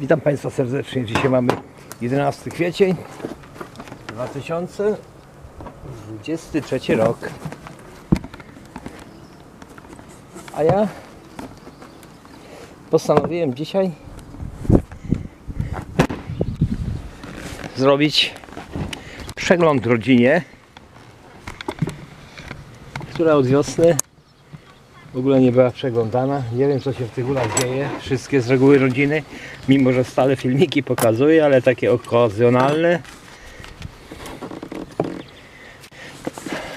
Witam Państwa serdecznie. Dzisiaj mamy 11 kwiecień 2023 rok. A ja postanowiłem dzisiaj zrobić przegląd rodzinie, która od wiosny w ogóle nie była przeglądana. Nie wiem co się w tych ulach dzieje. Wszystkie z reguły rodziny, mimo że stale filmiki pokazuję, ale takie okazjonalne.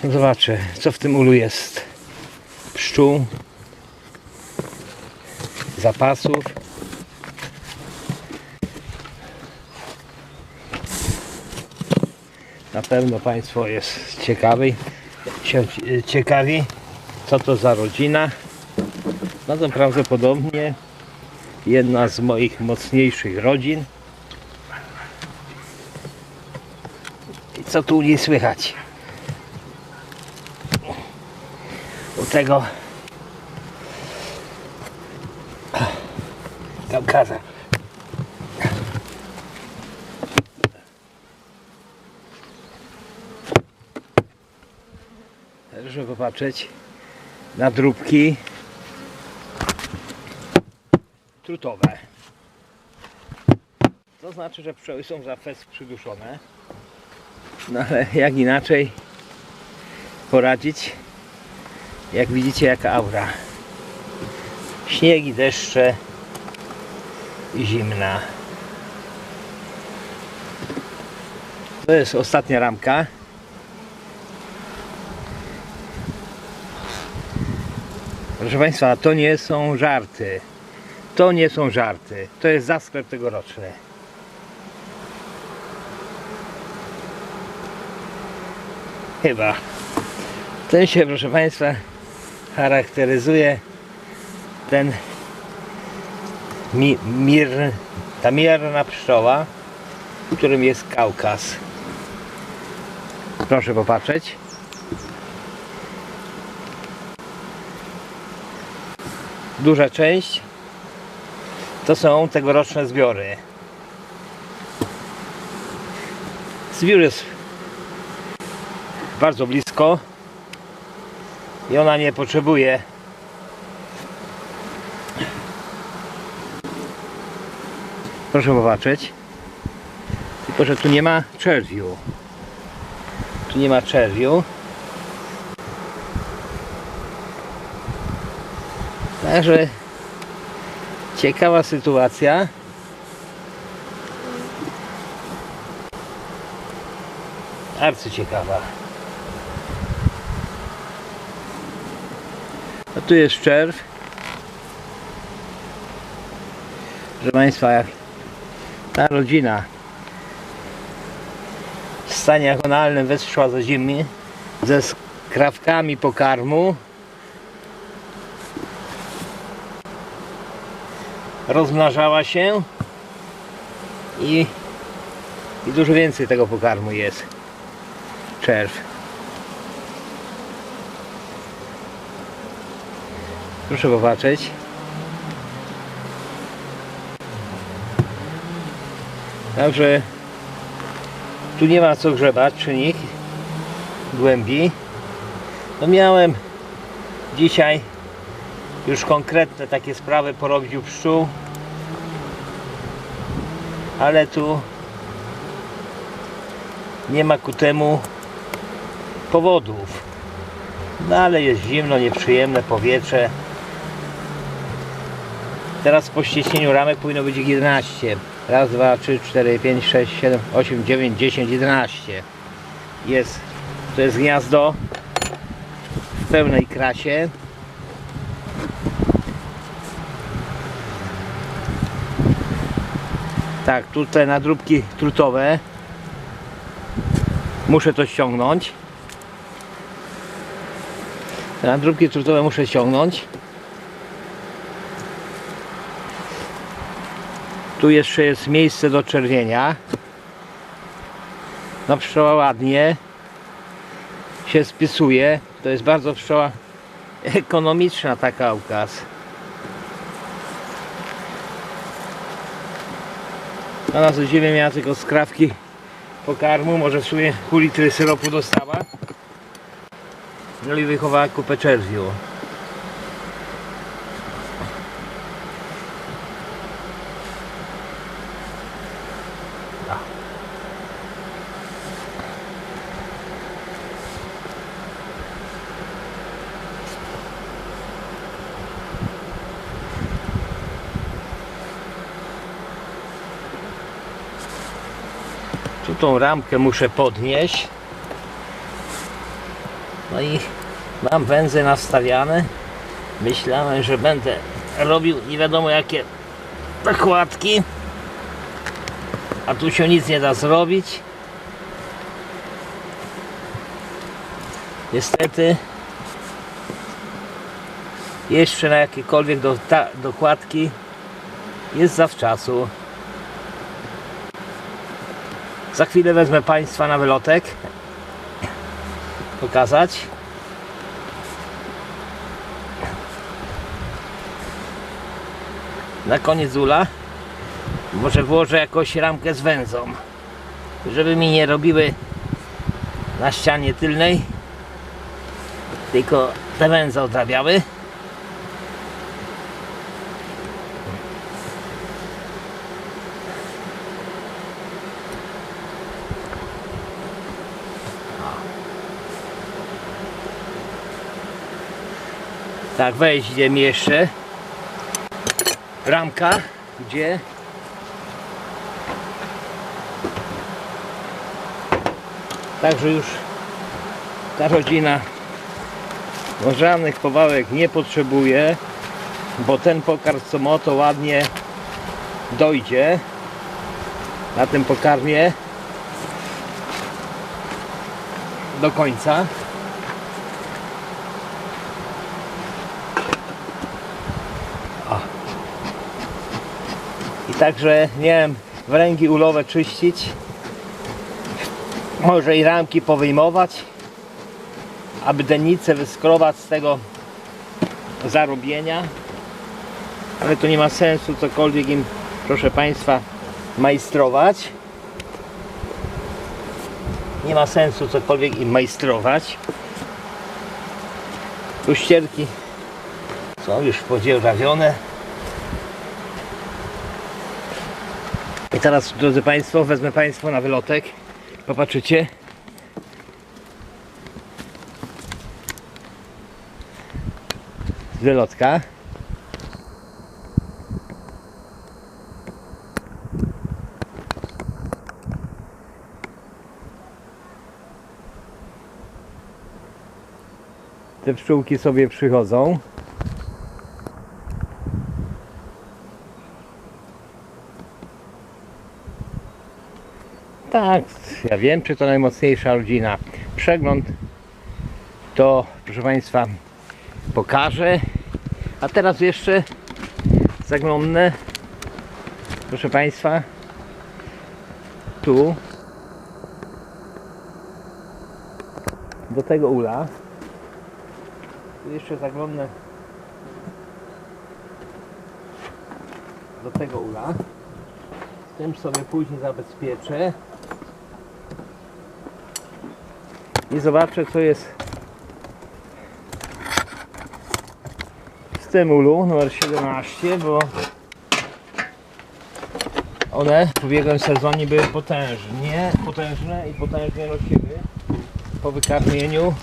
Zobaczę co w tym ulu jest. Pszczół, zapasów. Na pewno Państwo jest ciekawi, cie- ciekawi co to za rodzina. No to prawdopodobnie jedna z moich mocniejszych rodzin. I co tu u niej słychać? U tego Kaukaza. Żeby popatrzeć na drubki trutowe. To znaczy, że pszczoły są za fest przyduszone. No ale jak inaczej poradzić? Jak widzicie, jaka aura. Śniegi, deszcze zimna. To jest ostatnia ramka. Proszę Państwa, to nie są żarty. To nie są żarty. To jest zasklep tegoroczny. Chyba. Ten się, proszę Państwa, charakteryzuje ten mi, mir, ta mierna pszczoła, którym jest Kaukaz. Proszę popatrzeć. Duża część. To są tegoroczne zbiory. Zbiór jest bardzo blisko i ona nie potrzebuje proszę popatrzeć. Tylko, że tu nie ma czerwiu tu nie ma czerwiu także ciekawa sytuacja. Bardzo ciekawa. A tu jest czerw. Proszę Państwa jak ta rodzina w stanie agonalnym weszła do zimy ze skrawkami pokarmu rozmnażała się i, i dużo więcej tego pokarmu jest. Czerw. Proszę popatrzeć. Także tu nie ma co grzebać przy nich głębi. No miałem dzisiaj już konkretne takie sprawy porobić u pszczół, ale tu nie ma ku temu powodów. No ale jest zimno, nieprzyjemne powietrze. Teraz po ściśnieniu ramek powinno być ich 11. Raz, dwa, trzy, cztery, pięć, sześć, siedem, osiem, dziewięć, dziesięć, jedenaście. Jest, to jest gniazdo w pełnej krasie. Tak, tutaj nadróbki trutowe. Muszę to ściągnąć. Nadróbki trutowe muszę ściągnąć. Tu jeszcze jest miejsce do czerwienia. No pszczoła ładnie się spisuje. To jest bardzo pszczoła ekonomiczna taka ukaz. Na codziennie miała tylko skrawki pokarmu, może w sumie pół litry syropu dostała. No wychowała kupę czerwiu. Tą ramkę muszę podnieść. No i mam węże nastawiane. Myślałem, że będę robił nie wiadomo jakie nakładki. A tu się nic nie da zrobić. Niestety jeszcze na jakiekolwiek do, ta, dokładki jest zawczasu. Za chwilę wezmę Państwa na wylotek. Pokazać. Na koniec ula może włożę jakąś ramkę z węzą, żeby mi nie robiły na ścianie tylnej, tylko te węże odrabiały. Tak, wejdzie mi jeszcze ramka, gdzie także już ta rodzina no, żadnych powałek nie potrzebuje, bo ten pokarm co ma to ładnie dojdzie na tym pokarmie do końca. Także nie wiem, wręgi ulowe czyścić. Może i ramki powyjmować, aby dennicę wyskrobać z tego zarobienia. Ale to nie ma sensu cokolwiek im, proszę Państwa, majstrować. Nie ma sensu cokolwiek im majstrować. Tu ścierki są już podzierżawione. Teraz, drodzy Państwo, wezmę Państwo na wylotek. Popatrzycie. Z wylotka. Te pszczółki sobie przychodzą. Tak, ja wiem, czy to najmocniejsza rodzina. Przegląd to, proszę Państwa, pokażę. A teraz jeszcze zaglądnę, proszę Państwa, tu do tego ula. Tu jeszcze zaglądnę do tego ula. Tym sobie później zabezpieczę. I zobaczę co jest w tym ulu numer 17, bo one w ubiegłym sezonie były potężnie, potężne i potężnie nosiły po wykarmieniu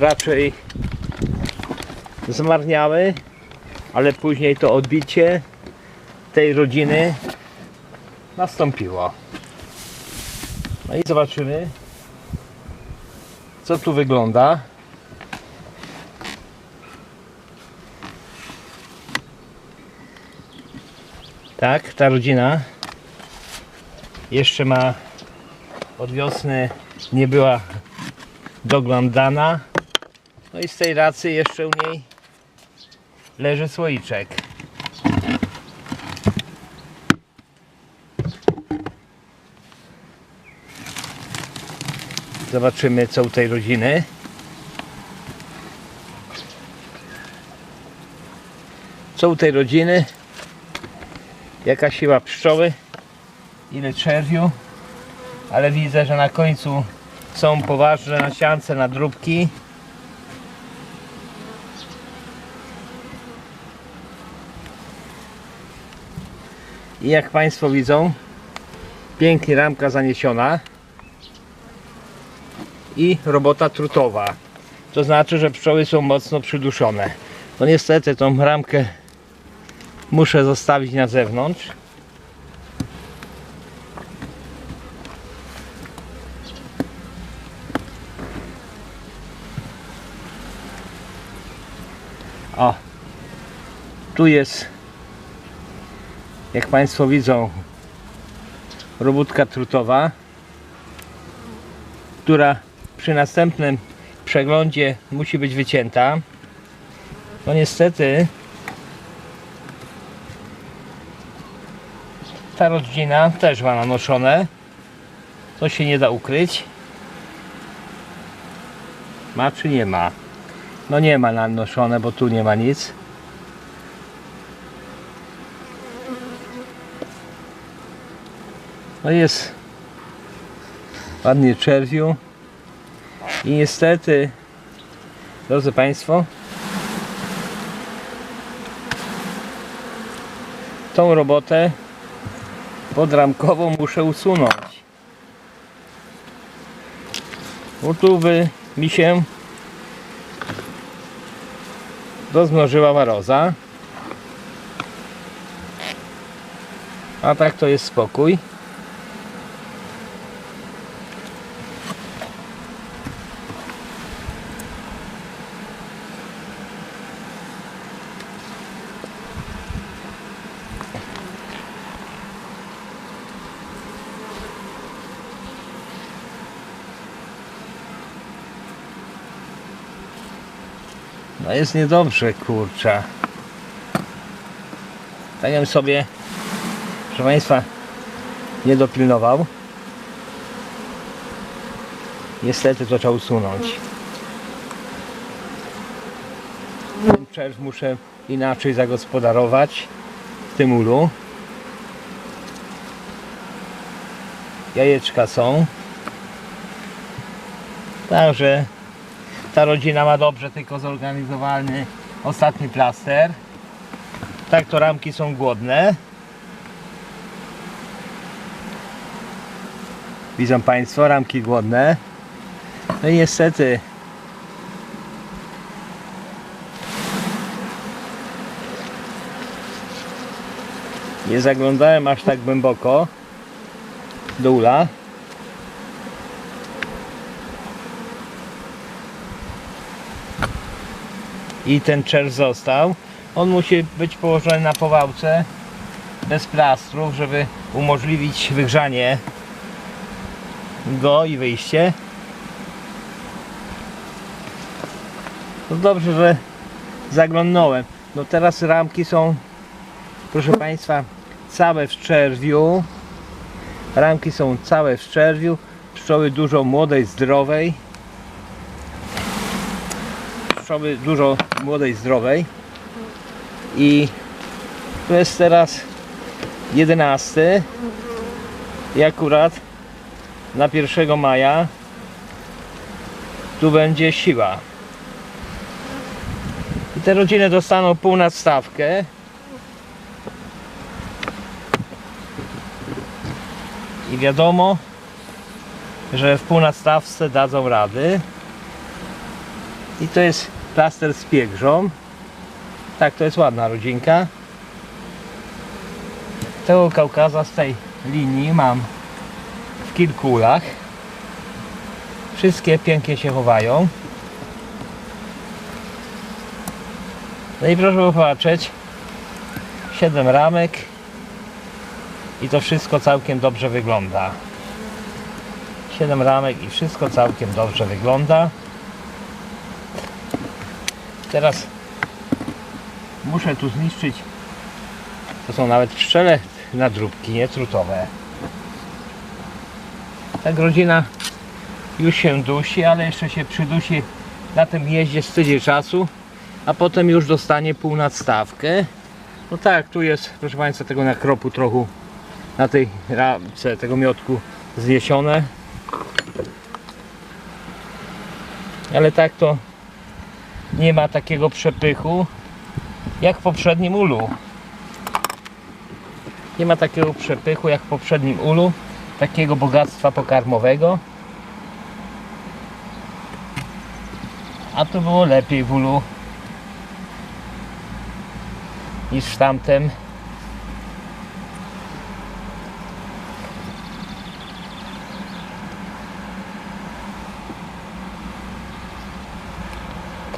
raczej zmarniały, ale później to odbicie tej rodziny nastąpiło. No i zobaczymy co tu wygląda. Tak, ta rodzina jeszcze ma od wiosny nie była doglądana. No i z tej racji jeszcze u niej leży słoiczek. Zobaczymy co u tej rodziny. Co u tej rodziny? Jaka siła pszczoły? ile czerwiu, ale widzę, że na końcu są poważne nasiance nadróbki. I jak Państwo widzą, pięknie ramka zaniesiona i robota trutowa. To znaczy, że pszczoły są mocno przyduszone. No niestety tą ramkę muszę zostawić na zewnątrz. O, tu jest, jak Państwo widzą, robótka trutowa, która przy następnym przeglądzie musi być wycięta. No niestety ta rodzina też ma nanoszone. To się nie da ukryć. Ma czy nie ma? No nie ma nanoszone, bo tu nie ma nic. No jest ładnie czerwiu. I niestety, drodzy Państwo, tą robotę podramkową muszę usunąć. Bo tu mi się rozmnożyła waroza. A tak to jest spokój. No jest niedobrze, kurczę. Tak bym sobie, proszę Państwa, nie dopilnował. Niestety to trzeba usunąć. Ten czerw muszę inaczej zagospodarować w tym ulu. Jajeczka są. Także ta rodzina ma dobrze tylko zorganizowany ostatni plaster. Tak to ramki są głodne. Widzą Państwo, ramki głodne. No i niestety nie zaglądałem aż tak głęboko do ula. I ten czerw został. On musi być położony na powałce bez plastrów, żeby umożliwić wygrzanie go i wyjście. No dobrze, że zaglądnąłem. No teraz ramki są, proszę Państwa, całe w czerwiu. Ramki są całe w czerwiu. Pszczoły dużo młodej, zdrowej pszczoły dużo młodej, zdrowej. I to jest teraz 11 i akurat na 1 maja tu będzie siła. I te rodziny dostaną pół nadstawkę i wiadomo że w pół nadstawce dadzą rady. I to jest plaster z piegrzą. Tak, to jest ładna rodzinka. Tego Kaukaza z tej linii mam w kilku ulach. Wszystkie pięknie się chowają. No i proszę popatrzeć. 7 ramek. I to wszystko całkiem dobrze wygląda. 7 ramek i wszystko całkiem dobrze wygląda. Teraz muszę tu zniszczyć. To są nawet pszczele nadróbki, nie trutowe. Tak rodzina już się dusi, ale jeszcze się przydusi na tym jeździe z tydzień czasu, a potem już dostanie pół nadstawkę. No tak, tu jest, proszę Państwa, tego nakropu trochę na tej ramce tego miotku zniesione. Ale tak to nie ma takiego przepychu jak w poprzednim ulu. Nie ma takiego przepychu jak w poprzednim ulu, takiego bogactwa pokarmowego. A to było lepiej w ulu niż w tamtym.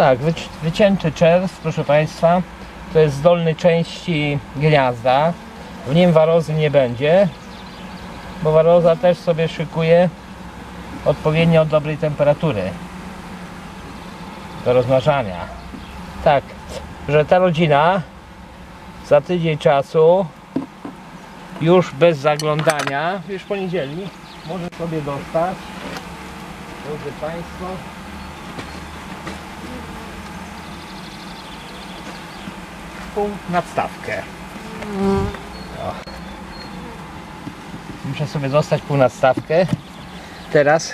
Tak, wyci- wycięty czerw, proszę Państwa, to jest z dolnej części gniazda. W nim warozy nie będzie, bo waroza też sobie szykuje odpowiednio dobrej temperatury do rozmnażania. Tak, że ta rodzina za tydzień czasu już bez zaglądania, już w poniedziałek może sobie dostać, drodzy Państwo, pół nadstawkę. O. Muszę sobie dostać pół nadstawkę. Teraz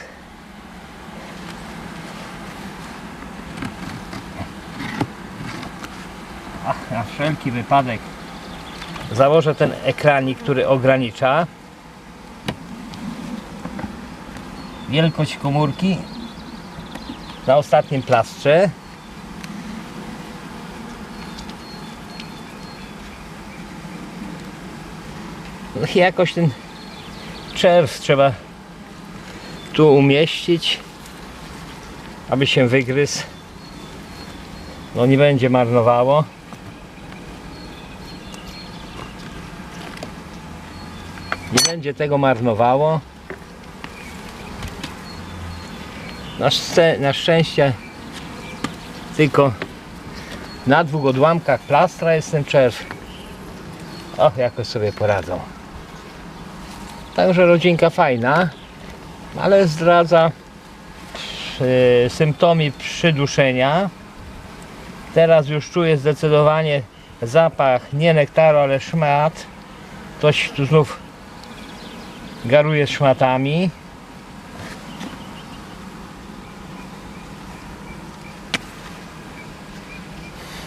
Ach, na wszelki wypadek założę ten ekranik, który ogranicza wielkość komórki na ostatnim plastrze. Jakoś ten czerw trzeba tu umieścić, aby się wygryzł. No nie będzie marnowało. Nie będzie tego marnowało. Na, szce- na szczęście tylko na dwóch odłamkach plastra jest ten czerw. Och, jakoś sobie poradzą. Także rodzinka fajna, ale zdradza symptomy przyduszenia. Teraz już czuję zdecydowanie zapach nie nektaru, ale szmat. Ktoś tu znów garuje szmatami.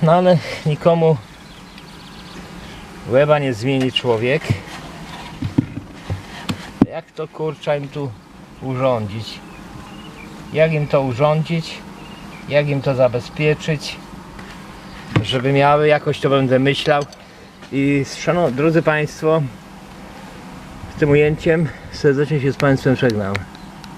No ale nikomu łeba nie zmieni człowiek. Jak to kurcza im tu urządzić? Jak im to urządzić? Jak im to zabezpieczyć? Żeby miały, jakoś to będę myślał. I szanowni drodzy Państwo, z tym ujęciem serdecznie się z Państwem żegnam.